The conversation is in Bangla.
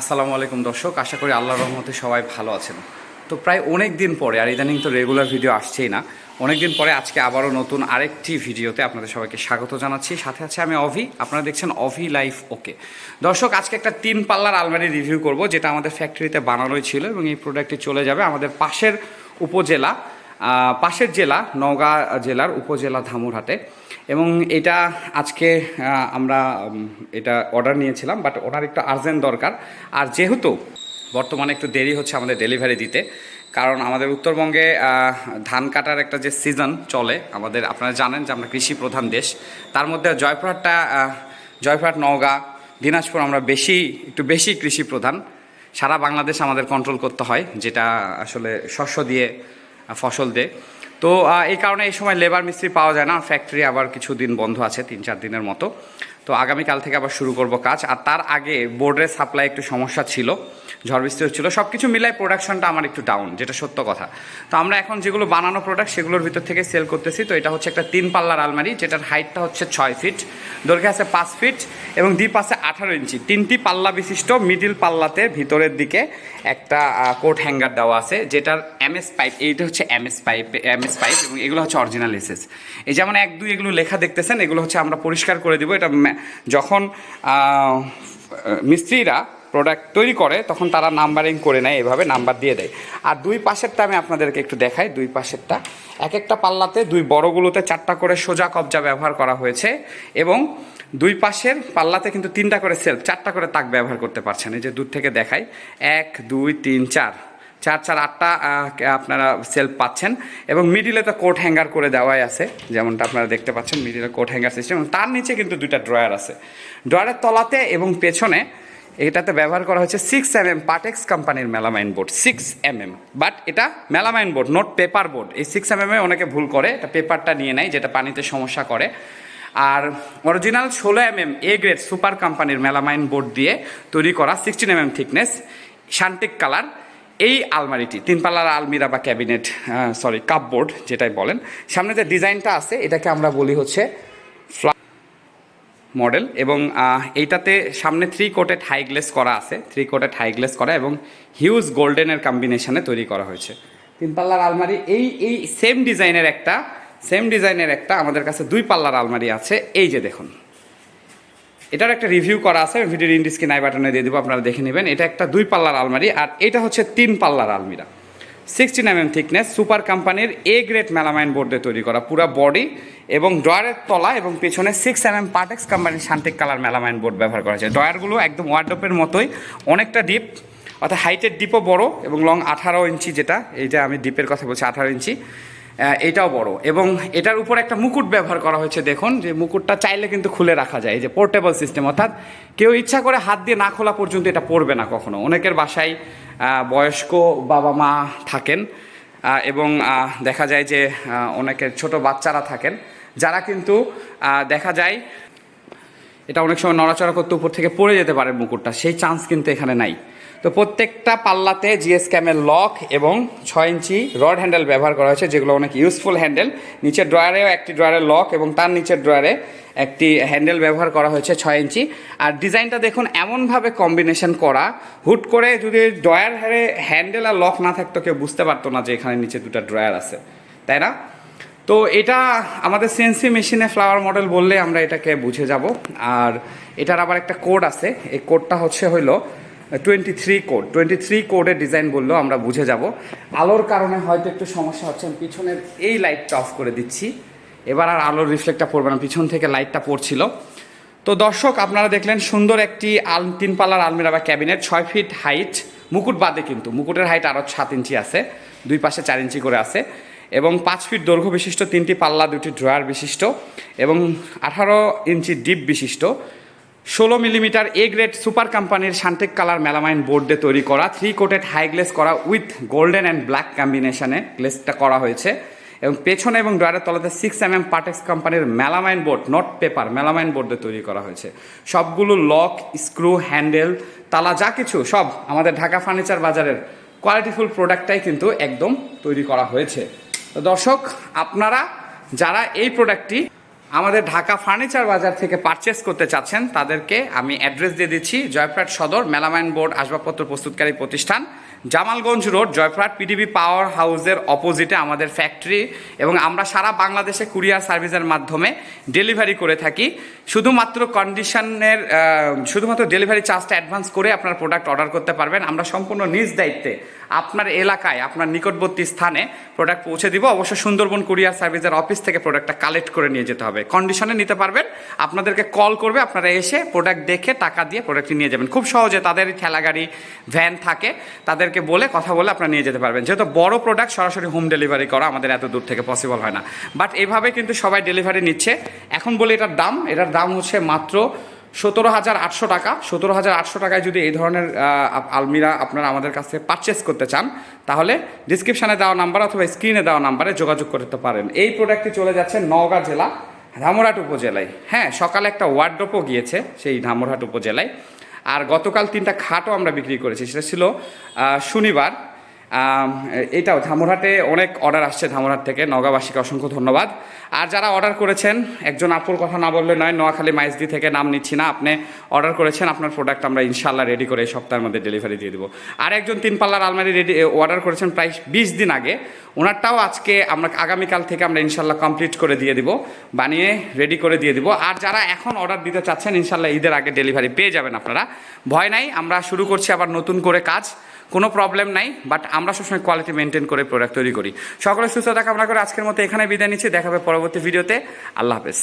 আসসালামু আলাইকুম দর্শক, আশা করি আল্লাহর রহমতে সবাই ভালো আছেন। তো প্রায় অনেক দিন পরে, আর ইদানিং তো রেগুলার ভিডিও আসছেই না, অনেক দিন পরে আজকে আবারও নতুন আরেকটি ভিডিওতে আপনাদের সবাইকে স্বাগত জানাচ্ছি। সাথে আছে আমি অভি, আপনারা দেখছেন অভি লাইফ ওকে দর্শক, আজকে একটা তিন পাল্লার আলমারি রিভিউ করব, যেটা আমাদের ফ্যাক্টরিতে বানানোই ছিল এবং এই প্রোডাক্টটি চলে যাবে আমাদের পাশের উপজেলা। পাশের জেলা, নওগাঁ জেলার উপজেলা ধামুরহাটে। এবং এটা আজকে আমরা এটা অর্ডার নিয়েছিলাম বাট ওনার একটু আর্জেন্ট দরকার। আর যেহেতু বর্তমানে একটু দেরি হচ্ছে আমাদের ডেলিভারি দিতে, কারণ আমাদের উত্তরবঙ্গে ধান কাটার একটা যে সিজন চলে, আমাদের, আপনারা জানেন যে আমরা কৃষি প্রধান দেশ। তার মধ্যে জয়পুরহাটটা জয়পুরহাট, নওগাঁ, দিনাজপুর আমরা বেশি, একটু বেশি কৃষি প্রধান। সারা বাংলাদেশ আমাদের কন্ট্রোল করতে হয়, যেটা আসলে শস্য দিয়ে ফসল দেয়। তো এই কারণে এই সময় লেবার মিস্ত্রি পাওয়া যায় না। ফ্যাক্টরি আবার কিছু দিন বন্ধ আছে, তিন চার দিনের মতো। তো আগামীকাল থেকে আবার শুরু করব কাজ। আর তার আগে বোর্ডের সাপ্লাই একটু সমস্যা ছিল। ঝড় বৃষ্টি হচ্ছিল সব কিছু মিলাই প্রোডাকশনটা আমার একটু ডাউন যেটা সত্য কথা। তো আমরা এখন যেগুলো বানানো প্রোডাক্ট সেগুলোর ভিতর থেকে সেল করতেছি। তো এটা হচ্ছে একটা তিন পাল্লার আলমারি, যেটার হাইটটা হচ্ছে ছয় ফিট দৈর্ঘ্য আছে পাঁচ ফিট এবং ডিপ আছে আঠারো ইঞ্চি। তিনটি পাল্লা বিশিষ্ট মিডিল পাল্লাতে ভিতরের দিকে একটা কোট হ্যাঙ্গার দেওয়া আছে, যেটার এমএস পাইপ এইটা হচ্ছে এমএস পাইপ এমএস পাইপ এবং এগুলো হচ্ছে অরিজিনাল এসএস এই যেমন এক, দুই এগুলো লেখা দেখতেছেন, এগুলো হচ্ছে আমরা পরিষ্কার করে দিব। এটা যখন মিস্ত্রিরা প্রোডাক্ট তৈরি করে, তখন তারা নাম্বারিং করে নেয়, এভাবে নাম্বার দিয়ে দেয়। আর দুই পাশেরটা আমি আপনাদেরকে একটু দেখাই, দুই পাশেরটা। এক একটা পাল্লাতে দুই বড়গুলোতে চারটা করে সোজা কবজা ব্যবহার করা হয়েছে এবং দুই পাশের পাল্লাতে কিন্তু তিনটা করে সেলফ চারটা করে তাক ব্যবহার করতে পারছেন। এই যে দূর থেকে দেখাই, এক, দুই, তিন, চার। চার চার, আটটা আপনারা সেলফ পাচ্ছেন এবং মিডিলে তো কোট হ্যাঙ্গার করে দেওয়াই আছে, যেমনটা আপনারা দেখতে পাচ্ছেন মিডিলে কোট হ্যাঙ্গার সিস্টেম তার নিচে কিন্তু দুইটা ড্রয়ার আছে। ড্রয়ারের তলাতে এবং পেছনে এটাতে ব্যবহার করা হচ্ছে সিক্স এম এম পাটেক্স কোম্পানির melamine board six M M but এটা melamine board note paper board. এই সিক্স এম এ অনেকে ভুল করে, এটা পেপারটা নিয়ে নেয় যেটা পানিতে সমস্যা করে। আর অরিজিনাল ষোলো M M A grade super কোম্পানির মেলামাইন বোর্ড দিয়ে তৈরি করা সিক্সটিন এম এম থিকনেস শান্টিক কালার এই আলমারিটি তিন পাল্লার আলমিরা বা ক্যাবিনেট সরি কাপবোর্ড যেটাই বলেন, সামনে যে ডিজাইনটা আছে, এটাকে আমরা বলি হচ্ছে ফ্লা মডেল এবং এইটাতে সামনে থ্রি কোটেড হাই গ্লেস করা আছে। থ্রি কোটেড হাই গ্লেস করা এবং হিউজ গোল্ডেনের কম্বিনেশনে তৈরি করা হয়েছে। তিন পাল্লার আলমারি, এই এই সেম ডিজাইনের একটা সেম ডিজাইনের একটা আমাদের কাছে দুই পাল্লার আলমারি আছে। এই যে দেখুন। এটার একটা রিভিউ করা আছে ভিডিওর ইন্ডিস কি নাই বাটনে দিয়ে দেবো, আপনারা দেখে নেবেন। এটা একটা দুই পাল্লার আলমারি আর এটা হচ্ছে তিন পাল্লার আলমিরা। Sixteen M M thickness super কোম্পানির এ গ্রেড মেলামাইন বোর্ড দিয়ে তৈরি করা পুরো বডি এবং ড্রয়ারের তলা এবং পেছনে সিক্স এম এম পার্টেক্স কোম্পানির শান্তিক কালার মেলামাইন বোর্ড ব্যবহার করা হয়েছে ড্রয়ারগুলো একদম ওয়ার্ডোপের মতোই, অনেকটা ডিপ অর্থাৎ হাইটের ডিপও বড় এবং লং আঠারো ইঞ্চি যেটা এইটা আমি ডিপের কথা বলছি, আঠারো ইঞ্চি এটাও বড়। এবং এটার উপর একটা মুকুট ব্যবহার করা হয়েছে, দেখুন, যে মুকুটটা চাইলে কিন্তু খুলে রাখা যায়, এই যে পোর্টেবল সিস্টেম অর্থাৎ কেউ ইচ্ছা করে হাত দিয়ে না খোলা পর্যন্ত এটা পড়বে না কখনো। অনেকের বাসায় বয়স্ক বাবা মা থাকেন এবং দেখা যায় যে অনেকের ছোট বাচ্চারা থাকেন। যারা কিন্তু দেখা যায়, এটা অনেক সময় নড়াচড়া করতে উপর থেকে পড়ে যেতে পারে মুকুটটা, সেই চান্স কিন্তু এখানে নাই। তো প্রত্যেকটা পাল্লাতে জিএস ক্যামের লক এবং ছয় ইঞ্চি রড হ্যান্ডেল ব্যবহার করা হয়েছে, যেগুলো অনেক ইউজফুল হ্যান্ডেল নিচের ড্রয়ারেও একটি ড্রয়ারের লক এবং তার নিচের ড্রয়ারে একটি হ্যান্ডেল ব্যবহার করা হয়েছে ছয় ইঞ্চি। আর ডিজাইনটা দেখুন, এমনভাবে কম্বিনেশন করা, হুট করে যদি ড্রয়ার হ্যান্ডেল আর লক না থাকতো, কেউ বুঝতে পারতো না যে এখানে নিচে দুটো ড্রয়ার আছে, তাই না? তো এটা আমাদের সিএনসি মেশিনে ফ্লাওয়ার মডেল বললে আমরা এটাকে বুঝে যাব। আর এটার আবার একটা কোড আছে, এই কোডটা হচ্ছে হইল twenty three code twenty three কোডের ডিজাইন বললেও আমরা বুঝে যাব। আলোর কারণে হয়তো একটু সমস্যা হচ্ছে। আমি পিছনের এই লাইটটা অফ করে দিচ্ছি। এবার আর আলোর রিফ্লেক্টটা পড়বে না। পিছন থেকে লাইটটা পড়ছিল। তো দর্শক, আপনারা দেখলেন সুন্দর একটি আল তিন পাল্লার আলমিরা বা ক্যাবিনেট ছয় ফিট হাইট মুকুট বাদে কিন্তু। মুকুটের হাইট আরও সাত ইঞ্চি আছে। দুই পাশে চার ইঞ্চি করে আছে। এবং পাঁচ ফিট দৈর্ঘ্য বিশিষ্ট তিনটি পাল্লা, দুটি ড্রয়ার বিশিষ্ট। এবং আঠারো ইঞ্চি ডিপ বিশিষ্ট। ষোলো মিলিমিটার এ গ্রেড সুপার কোম্পানির শান্টেক কালার মেলামাইন বোর্ড তৈরি করা থ্রি কোটেড হাই গ্লেস করা উইথ গোল্ডেন অ্যান্ড ব্ল্যাক কম্বিনেশনে গ্লেসটা করা হয়েছে। এবং পেছনে এবং ড্রয়ারের তলাতে সিক্স এম এম পার্টেক্স কোম্পানির melamine board not paper melamine board তৈরি করা হয়েছে। সবগুলো লক স্ক্রু হ্যান্ডেল তালা যা কিছু, সব আমাদের ঢাকা ফার্নিচার বাজারের কোয়ালিটিফুল প্রোডাক্টটাই কিন্তু একদম তৈরি করা হয়েছে। তো দর্শক, আপনারা যারা এই প্রোডাক্টটি আমাদের ঢাকা ফার্নিচার বাজার থেকে পারচেস করতে চাচ্ছেন, তাদেরকে আমি অ্যাড্রেস দিয়ে দিচ্ছি, জয়প্রাট সদর, মেলামাইন বোর্ড, আসবাবপত্র প্রস্তুতকারী প্রতিষ্ঠান, Jamalganj road, Joypurhat PDB power হাউসের অপোজিটে আমাদের ফ্যাক্টরি এবং আমরা সারা বাংলাদেশে কুরিয়ার সার্ভিসের মাধ্যমে ডেলিভারি করে থাকি। শুধুমাত্র কন্ডিশনের শুধুমাত্র ডেলিভারি চার্জটা অ্যাডভান্স করে আপনার প্রোডাক্ট অর্ডার করতে পারবেন। আমরা সম্পূর্ণ নিজ দায়িত্বে আপনার এলাকায়, আপনার নিকটবর্তী স্থানে প্রোডাক্ট পৌঁছে দিব। অবশ্য সুন্দরবন কুরিয়ার সার্ভিসের অফিস থেকে প্রোডাক্টটা কালেক্ট করে নিয়ে যেতে হবে। কন্ডিশনে নিতে পারবেন, আপনাদেরকে কল করবে, আপনারা এসে প্রোডাক্ট দেখে টাকা দিয়ে প্রোডাক্টটি নিয়ে যাবেন। খুব সহজে তাদের ঠেলা গাড়ি ভ্যান থাকে, তাদেরকে বলে কথা বলে আপনারা নিয়ে যেতে পারবেন। যেহেতু বড় প্রোডাক্ট সরাসরি হোম ডেলিভারি করা আমাদের এত দূর থেকে পসিবল হয় না। বাট এভাবে কিন্তু সবাই ডেলিভারি নিচ্ছে। এখন বলি এটার দাম এটার দাম হচ্ছে মাত্র সতেরো হাজার আটশো টাকা। সতেরো হাজার আটশো টাকায় যদি এই ধরনের আলমিরা আপনারা আমাদের কাছে পারচেস করতে চান, তাহলে ডিসক্রিপশানে দেওয়া নাম্বার অথবা স্ক্রিনে দেওয়া নাম্বারে যোগাযোগ করতে পারেন। এই প্রোডাক্টটি চলে যাচ্ছে নওগাঁ জেলা ধামরাট উপজেলায়। হ্যাঁ সকালে একটা ওয়ার্ড্রপও গিয়েছে সেই ধামরহাট উপজেলায়। আর গতকাল তিনটা খাটও আমরা বিক্রি করেছি, সেটা ছিল শনিবার। আম, এইটাও ধামরহাটে অনেক অর্ডার আসছে ধামরহাট থেকে। নগাবাসীকে অসংখ্য ধন্যবাদ। আর যারা অর্ডার করেছেন একজন আপুর কথা না বললে নয় নোয়াখালী মাইজদি থেকে নাম নিচ্ছি না। আপনি অর্ডার করেছেন আপনার প্রোডাক্ট আমরা ইনশাল্লাহ রেডি করে এই সপ্তাহের মধ্যে ডেলিভারি দিয়ে দেবো। আর একজন তিন পাল্লার আলমারি রেডি অর্ডার করেছেন প্রায় বিশ দিন আগে। ওনারটাও আজকে আমরা আগামীকাল থেকে আমরা ইনশাল্লাহ কমপ্লিট করে দিয়ে দিব বানিয়ে রেডি করে দিয়ে দিব। আর যারা এখন অর্ডার দিতে চাচ্ছেন ইনশাল্লাহ ঈদের আগে ডেলিভারি পেয়ে যাবেন আপনারা। ভয় নাই আমরা শুরু করছি আবার নতুন করে কাজ। কোনো প্রবলেম নাই বাট আমরা সবসময় কোয়ালিটি মেনটেন করে প্রোডাক্ট তৈরি করি। সকলে সুস্থ থাকা, আমরা করে আজকের মতো এখানে বিদায় নিচ্ছি দেখাবে পরবর্তী ভিডিওতে আল্লাহ হাফেজ।